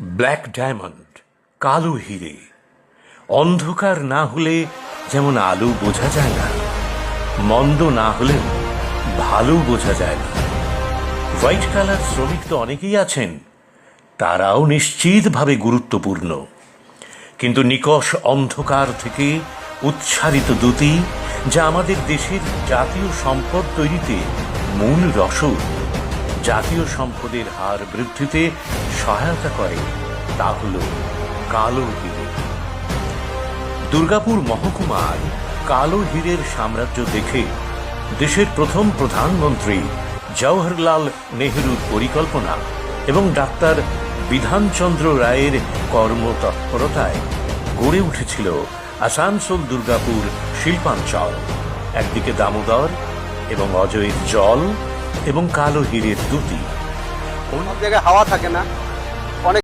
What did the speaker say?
Black diamond, কালো হিরে। অন্ধকার না হলে যেমন আলো বোঝা যায় না, মন্দ না হলেও ভালো বোঝা যায় না। হোয়াইট কালার শ্রমিক তো অনেকেই আছেন, তারাও নিশ্চিতভাবে গুরুত্বপূর্ণ। কিন্তু নিকষ অন্ধকার থেকে উচ্ছারিত দ্যুতি, যা আমাদের দেশের জাতীয় সম্পদ তৈরিতে মূল রসদ। জাতীয় সম্পদের হার বৃদ্ধিতে সহায়তা করে, তা হল কালো হিরে। দুর্গাপুর মহকুমার কালো হীরের সাম্রাজ্য দেখে দেশের প্রথম প্রধানমন্ত্রী জওহরলাল নেহরুর পরিকল্পনা এবং ডাক্তার বিধানচন্দ্র রায়ের কর্মতৎপরতায় গড়ে উঠেছিল আসানসোল দুর্গাপুর শিল্পাঞ্চল। একদিকে দামোদর এবং অজয়ের জল এবং কালো হীরের দুটি। সব জায়গায় হাওয়া থাকে না।